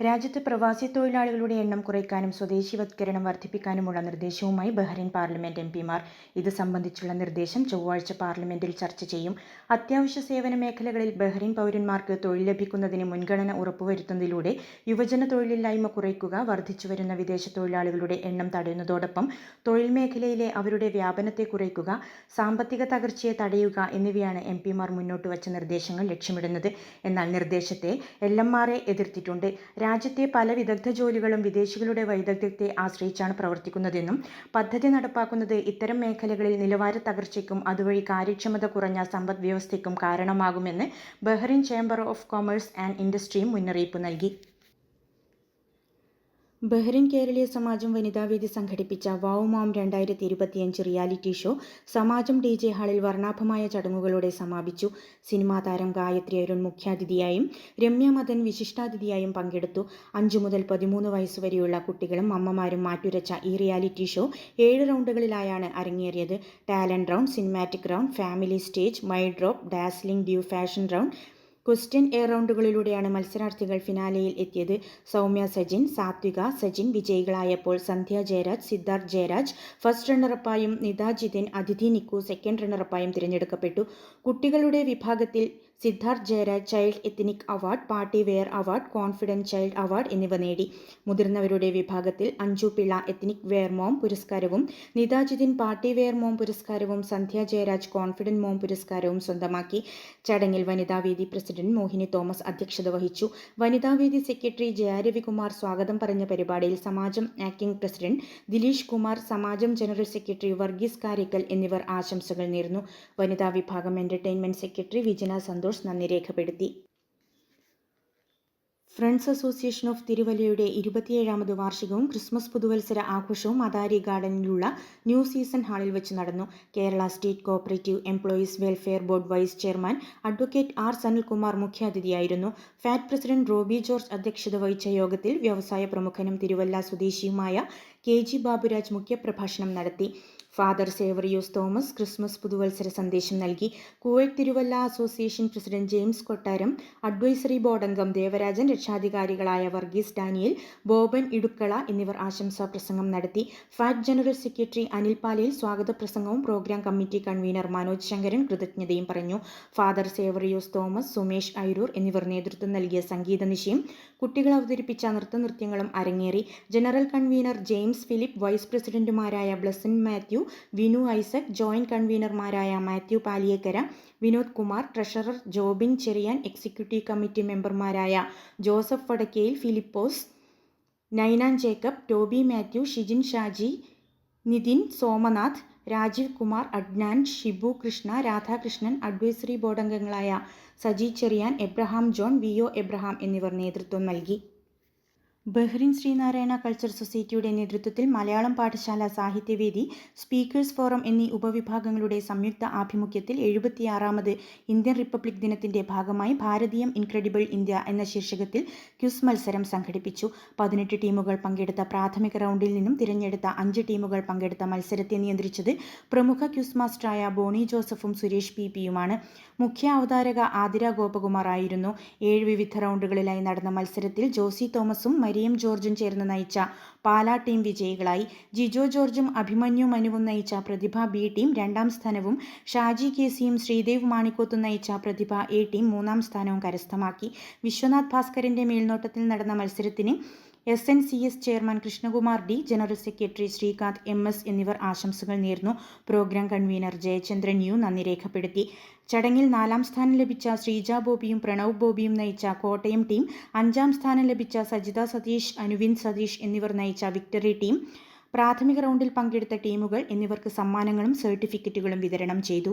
രാജ്യത്ത് പ്രവാസി തൊഴിലാളികളുടെ എണ്ണം കുറയ്ക്കാനും സ്വദേശിവത്കരണം വർദ്ധിപ്പിക്കാനുമുള്ള നിർദ്ദേശവുമായി ബഹ്റിൻ പാർലമെന്റ് എം പിമാർ. ഇത് സംബന്ധിച്ചുള്ള നിർദ്ദേശം ചൊവ്വാഴ്ച പാർലമെന്റിൽ ചർച്ച ചെയ്യും. അത്യാവശ്യ സേവന മേഖലകളിൽ ബഹ്റിൻ പൗരന്മാർക്ക് തൊഴിൽ ലഭിക്കുന്നതിന് മുൻഗണന ഉറപ്പുവരുത്തുന്നതിലൂടെ യുവജന തൊഴിലില്ലായ്മ കുറയ്ക്കുക വർദ്ധിച്ചുവരുന്ന വിദേശ തൊഴിലാളികളുടെ എണ്ണം തടയുന്നതോടൊപ്പം തൊഴിൽ മേഖലയിലെ അവരുടെ വ്യാപനത്തെ കുറയ്ക്കുക സാമ്പത്തിക തകർച്ചയെ തടയുക എന്നിവയാണ് എം പിമാർ മുന്നോട്ട് വച്ച നിർദ്ദേശങ്ങൾ ലക്ഷ്യമിടുന്നത്. എന്നാൽ നിർദ്ദേശത്തെ എൽ എം എതിർത്തിട്ടുണ്ട്. രാജ്യത്തെ പല വിദഗ്ധ ജോലികളും വിദേശികളുടെ വൈദഗ്ധ്യത്തെ ആശ്രയിച്ചാണ് പ്രവർത്തിക്കുന്നതെന്നും പദ്ധതി നടപ്പാക്കുന്നത് ഇത്തരം മേഖലകളിൽ നിലവാര തകർച്ചയ്ക്കും അതുവഴി കാര്യക്ഷമത കുറഞ്ഞ സമ്പദ് വ്യവസ്ഥയ്ക്കും കാരണമാകുമെന്ന് Bahrain chamber of commerce and ഇൻഡസ്ട്രിയും മുന്നറിയിപ്പ് നൽകി. ബഹ്റിൻ കേരളീയ സമാജം വനിതാവേദി സംഘടിപ്പിച്ച വാവ് മാം രണ്ടായിരത്തി ഇരുപത്തിയഞ്ച് reality show Samajam D J ഹാളിൽ വർണാഭമായ ചടങ്ങുകളോടെ സമാപിച്ചു. സിനിമാ താരം ഗായത്രി അരുൺ മുഖ്യാതിഥിയായും രമ്യ മദൻ വിശിഷ്ടാതിഥിയായും പങ്കെടുത്തു. അഞ്ചു മുതൽ പതിമൂന്ന് വയസ്സുവരെയുള്ള കുട്ടികളും അമ്മമാരും മാറ്റുരച്ച ഈ റിയാലിറ്റി ഷോ ഏഴ് റൗണ്ടുകളിലായാണ് അരങ്ങേറിയത്. Talent round cinematic round family stage my drop dazzling dew fashion round questionnaire റൗണ്ടുകളിലൂടെയാണ് മത്സരാർത്ഥികൾ ഫിനാലെയിൽ എത്തിയത്. സൗമ്യ സജിൻ സാത്വിക സജിൻ വിജയികളായപ്പോൾ സന്ധ്യ ജയരാജ് സിദ്ധാർത്ഥ് ജയരാജ്. ഫസ്റ്റ് റണ്ണറപ്പായും നിത ജിതിൻ അതിഥി നിക്കു സെക്കൻഡ് റണ്ണറപ്പായും തിരഞ്ഞെടുക്കപ്പെട്ടു. കുട്ടികളുടെ വിഭാഗത്തിൽ Siddharth Jayaraj child ethnic award party wear award confident child award എന്നിവ നേടി. മുതിർന്നവരുടെ വിഭാഗത്തിൽ Anju Pillai ethnic wear mom പുരസ്കാരവും നിതാജിദിൻ പാർട്ടി വെയർ മോം പുരസ്കാരവും സന്ധ്യ ജയരാജ് കോൺഫിഡന്റ് മോം പുരസ്കാരവും സ്വന്തമാക്കി. ചടങ്ങിൽ വനിതാവേദി പ്രസിഡന്റ് മോഹിനി തോമസ് അധ്യക്ഷത വഹിച്ചു. വനിതാവേദി സെക്രട്ടറി ജയാരവികുമാർ സ്വാഗതം പറഞ്ഞ പരിപാടിയിൽ Samajam acting president Dileesh Kumar Samajam general secretary Varghese Karikkal എന്നിവർ ആശംസകൾ നേർന്നു. വനിതാ വിഭാഗം എന്റർടൈൻമെന്റ് സെക്രട്ടറി വിജന സന്തോഷ് നന്ദി രേഖപ്പെടുത്തി. ഫ്രണ്ട്സ് അസോസിയേഷൻ ഓഫ് തിരുവല്ലയുടെ ഇരുപത്തിയേഴാമത് വാർഷികവും ക്രിസ്മസ് പുതുവത്സര ആഘോഷവും അദാരി ഗാർഡനിലുള്ള ന്യൂ സീസൺ ഹാളിൽ വെച്ച് നടന്നു. Kerala state cooperative employees welfare board vice chairman advocate R Sanilkumar മുഖ്യാതിഥിയായിരുന്നു. Fat president Robbie George അധ്യക്ഷത വഹിച്ച യോഗത്തിൽ വ്യവസായ പ്രമുഖനും തിരുവല്ല സ്വദേശിയുമായ കെ ജി ബാബുരാജ് മുഖ്യപ്രഭാഷണം നടത്തി. ഫാദർ സേവറിയോസ് തോമസ് ക്രിസ്മസ് പുതുവത്സര സന്ദേശം നൽകി. Kuwait Thiruvalla association president James Kottaram advisory board അംഗം ദേവരാജൻ രക്ഷാധികാരികളായ വർഗീസ് ഡാനിയൽ ബോബൻ ഇടുക്കള എന്നിവർ ആശംസാ പ്രസംഗം നടത്തി. FAT general secretary Anil Palayil സ്വാഗത പ്രസംഗവും programme committee convener Manoj Sankaran കൃതജ്ഞതയും പറഞ്ഞു. ഫാദർ സേവറിയോസ് തോമസ് സുമേഷ് ഐരൂർ എന്നിവർ നേതൃത്വം നൽകിയ സംഗീത നിശയും കുട്ടികൾ അവതരിപ്പിച്ച നൃത്തനൃത്യങ്ങളും അരങ്ങേറി. General convener James Philip vice പ്രസിഡന്റുമാരായ Blessan Mathew Vinu Isaac joint കൺവീനർമാരായ Mathew Paliyekkara Vinod Kumar treasurer Jobin Cherian executive committee മെമ്പർമാരായ Joseph Vadakkeyil Philipose Ninan Jacob Toby Mathew Shijin Shaji Nithin Somanath Rajeev Kumar Adnan Shibu Krishna Radhakrishnan advisory board അംഗങ്ങളായ Saji Cherian Abraham John V O Abraham എന്നിവർ നേതൃത്വം നൽകി. Bahrain Sreenarayana culture സൊസൈറ്റിയുടെ നേതൃത്വത്തിൽ മലയാളം പാഠശാല സാഹിത്യവേദി speakers forum എന്നീ ഉപവിഭാഗങ്ങളുടെ സംയുക്ത ആഭിമുഖ്യത്തിൽ എഴുപത്തിയാറാമത് ഇന്ത്യൻ റിപ്പബ്ലിക് ദിനത്തിന്റെ ഭാഗമായി ഭാരതീയം ഇൻക്രെഡിബിൾ ഇന്ത്യ എന്ന ശീർഷകത്തിൽ ക്യുസ് മത്സരം സംഘടിപ്പിച്ചു. പതിനെട്ട് ടീമുകൾ പങ്കെടുത്ത പ്രാഥമിക റൗണ്ടിൽ നിന്നും തിരഞ്ഞെടുത്ത അഞ്ച് ടീമുകൾ പങ്കെടുത്ത മത്സരത്തെ നിയന്ത്രിച്ചത് പ്രമുഖ ക്യുസ് മാസ്റ്ററായ ബോണി ജോസഫും സുരേഷ് പി പിയുമാണ് മുഖ്യ അവതാരക ആതിര ഗോപകുമാർ ആയിരുന്നു. ഏഴ് വിവിധ റൗണ്ടുകളിലായി നടന്ന മത്സരത്തിൽ ജോസി തോമസും മരിയം ജോർജും ചേർന്ന് നയിച്ച പാലാ ടീം വിജയികളായി. ജിജോ ജോർജും അഭിമന്യു മനുവും നയിച്ച പ്രതിഭ ബി ടീം രണ്ടാം സ്ഥാനവും ഷാജി കേസിയും ശ്രീദേവ് മാണിക്കോത്തും നയിച്ച പ്രതിഭ എ ടീം മൂന്നാം സ്ഥാനവും കരസ്ഥമാക്കി. വിശ്വനാഥ് ഭാസ്കരന്റെ മേൽനോട്ടത്തിൽ നടന്ന മത്സരത്തിന് S N C S chairman Krishnakumar D general secretary Sreekanth M S എന്നിവർ ആശംസകൾ നേർന്നു. പ്രോഗ്രാം കൺവീനർ ജയചന്ദ്രൻ യു നന്ദി രേഖപ്പെടുത്തി. ചടങ്ങിൽ നാലാം സ്ഥാനം ലഭിച്ച ശ്രീജ ബോബിയും പ്രണവ് ബോബിയും നയിച്ച കോട്ടയം ടീം അഞ്ചാം സ്ഥാനം ലഭിച്ച സജിത സതീഷ് അനുവിൻ സതീഷ് എന്നിവർ നയിച്ച വിക്ടറി ടീം പ്രാഥമിക റൗണ്ടിൽ പങ്കെടുത്ത ടീമുകൾ എന്നിവർക്ക് സമ്മാനങ്ങളും സർട്ടിഫിക്കറ്റുകളും വിതരണം ചെയ്തു.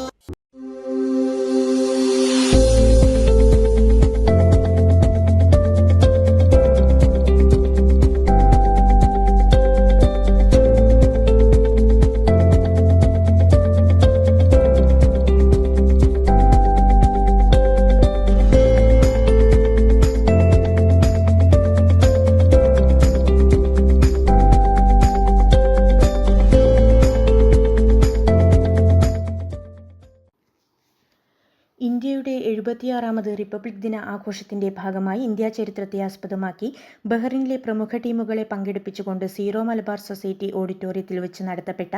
എഴുപത്തിയാറാമത് റിപ്പബ്ലിക് ദിന ആഘോഷത്തിന്റെ ഭാഗമായി ഇന്ത്യ ചരിത്രത്തെ ആസ്പദമാക്കി ബഹ്റിനിലെ പ്രമുഖ ടീമുകളെ പങ്കെടുപ്പിച്ചുകൊണ്ട് സീറോ മലബാർ സൊസൈറ്റി ഓഡിറ്റോറിയത്തിൽ വെച്ച് നടത്തപ്പെട്ട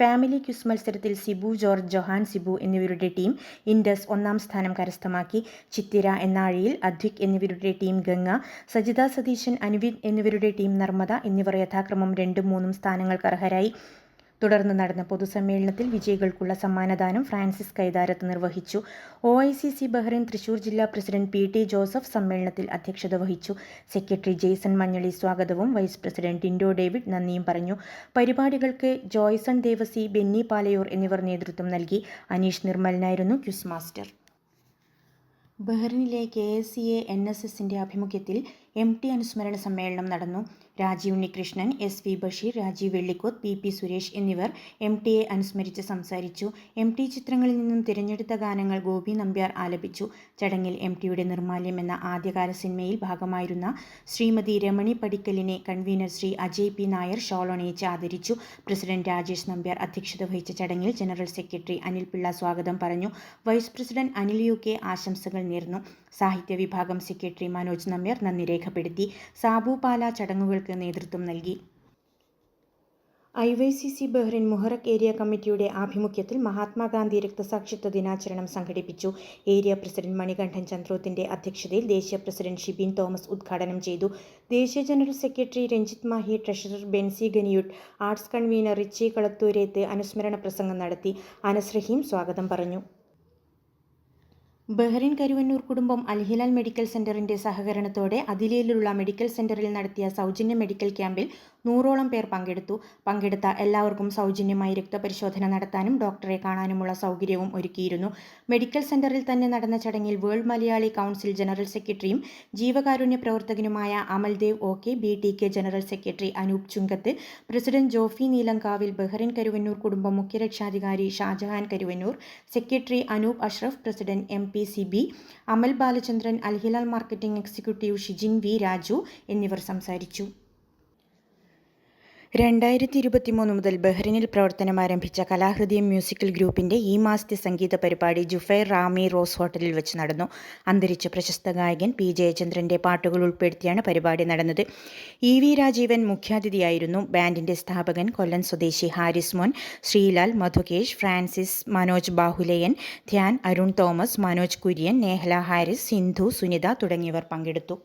ഫാമിലി ക്വിസ് മത്സരത്തിൽ സിബു ജോർജ് ജൊഹാൻ സിബു എന്നിവരുടെ ടീം ഇൻഡസ് ഒന്നാം സ്ഥാനം കരസ്ഥമാക്കി. ചിത്തിര എന്നാഴിയിൽ അദ്വിക് എന്നിവരുടെ ടീം ഗംഗ സജിത സതീശൻ അനുവിൻ എന്നിവരുടെ ടീം നർമ്മദ എന്നിവർ യഥാക്രമം രണ്ടും മൂന്നും സ്ഥാനങ്ങൾക്ക് അർഹരായി. തുടർന്ന് നടന്ന പൊതുസമ്മേളനത്തിൽ വിജയികൾക്കുള്ള സമ്മാനദാനം ഫ്രാൻസിസ് കൈതാരത്ത് നിർവഹിച്ചു. O I C C Bahrain Thrissur ജില്ലാ പ്രസിഡന്റ് പി ടി ജോസഫ് സമ്മേളനത്തിൽ അധ്യക്ഷത വഹിച്ചു. സെക്രട്ടറി ജെയ്സൺ മഞ്ഞളി സ്വാഗതവും വൈസ് പ്രസിഡന്റ് ടിൻഡോ ഡേവിഡ് നന്ദിയും പറഞ്ഞു. പരിപാടികൾക്ക് ജോയ്സൺ ദേവസി ബെന്നി പാലയൂർ എന്നിവർ നേതൃത്വം നൽകി. അനീഷ് നിർമ്മലനായിരുന്നു quiz master ബഹ്റിനിലെ K S C A N S എസിന്റെ ആഭിമുഖ്യത്തിൽ എം ടി അനുസ്മരണ സമ്മേളനം നടന്നു. Rajeev Unnikrishnan S V Basheer Rajeev Vellikoth P P Suresh എന്നിവർ എം ടിയെ അനുസ്മരിച്ച് സംസാരിച്ചു. എം ടി ചിത്രങ്ങളിൽ നിന്നും തിരഞ്ഞെടുത്ത ഗാനങ്ങൾ ഗോപി നമ്പ്യാർ ആലപിച്ചു. ചടങ്ങിൽ എം ടിയുടെ നിർമാല്യം എന്ന ആദ്യകാല സിനിമയിൽ ഭാഗമായിരുന്ന ശ്രീമതി രമണി പടിക്കലിനെ കൺവീനർ ശ്രീ അജയ് പി നായർ ഷോളണിയിച്ച് ആദരിച്ചു. പ്രസിഡന്റ് രാജേഷ് നമ്പ്യാർ അധ്യക്ഷത വഹിച്ച ചടങ്ങിൽ ജനറൽ സെക്രട്ടറി അനിൽ പിള്ള സ്വാഗതം പറഞ്ഞു. Vice president Anil U K ആശംസകൾ നേർന്നു. സാഹിത്യ വിഭാഗം സെക്രട്ടറി മനോജ് നമ്പ്യാർ നന്ദി രേഖപ്പെടുത്തി. സാബു പാല ചടങ്ങുകൾക്ക് നേതൃത്വം നൽകി. I Y C C Bahrain Muharraq area കമ്മിറ്റിയുടെ ആഭിമുഖ്യത്തിൽ മഹാത്മാഗാന്ധി രക്തസാക്ഷിത്വ ദിനാചരണം സംഘടിപ്പിച്ചു. ഏരിയ പ്രസിഡന്റ് മണികണ്ഠൻ ചന്ദ്രോത്തിന്റെ അധ്യക്ഷതയിൽ ദേശീയ പ്രസിഡന്റ് ഷിബിൻ തോമസ് ഉദ്ഘാടനം ചെയ്തു. ദേശീയ general secretary Ranjith Mahe treasurer Benzy ഗനിയുട്ട് arts convener Richie Kalathoorethu അനുസ്മരണ പ്രസംഗം നടത്തി. അനസ് റഹീം സ്വാഗതം പറഞ്ഞു. ബഹ്റിൻ കരുവന്നൂർ കുടുംബം അൽഹിലാൽ മെഡിക്കൽ സെന്ററിന്റെ സഹകരണത്തോടെ അതിലേലുള്ള മെഡിക്കൽ സെന്ററിൽ നടത്തിയ സൗജന്യ മെഡിക്കൽ ക്യാമ്പിൽ നൂറോളം പേർ പങ്കെടുത്തു. പങ്കെടുത്ത എല്ലാവർക്കും സൗജന്യമായി രക്തപരിശോധന നടത്താനും ഡോക്ടറെ കാണാനുമുള്ള സൗകര്യവും ഒരുക്കിയിരുന്നു. മെഡിക്കൽ സെന്ററിൽ തന്നെ നടന്ന ചടങ്ങിൽ വേൾഡ് മലയാളി കൗൺസിൽ ജനറൽ സെക്രട്ടറിയും ജീവകാരുണ്യ പ്രവർത്തകനുമായ Amaldev O K B T K general secretary Anoop Chunkath president Jofy Neelankavil Bahrain Karuvannur കുടുംബം മുഖ്യരക്ഷാധികാരി Shajahan Karuvannur secretary Anoop Ashraf president M P C B Amal Balachandran Alhilal marketing executive Shijin V Raju എന്നിവർ സംസാരിച്ചു. രണ്ടായിരത്തി ഇരുപത്തി മൂന്ന് മുതൽ ബഹ്റിനിൽ പ്രവർത്തനം ആരംഭിച്ച Kalahridayam musical ഗ്രൂപ്പിന്റെ ഈ മാസത്തെ സംഗീത പരിപാടി ജുഫൈർ റാമി റോസ് ഹോട്ടലിൽ വെച്ച് നടന്നു. അന്തരിച്ച പ്രശസ്ത ഗായകൻ പി ജയചന്ദ്രന്റെ പാട്ടുകൾ ഉൾപ്പെടുത്തിയാണ് പരിപാടി നടന്നത്. ഇ വി രാജീവൻ മുഖ്യാതിഥിയായിരുന്നു. ബാൻഡിന്റെ സ്ഥാപകൻ കൊല്ലം സ്വദേശി ഹാരിസ് മോൻ ശ്രീലാൽ മധുകേഷ് ഫ്രാൻസിസ് മനോജ് ബാഹുലയൻ ധ്യാൻ അരുൺ തോമസ് മനോജ് കുര്യൻ നേഹല ഹാരിസ് സിന്ധു സുനിത തുടങ്ങിയവർ പങ്കെടുത്തു.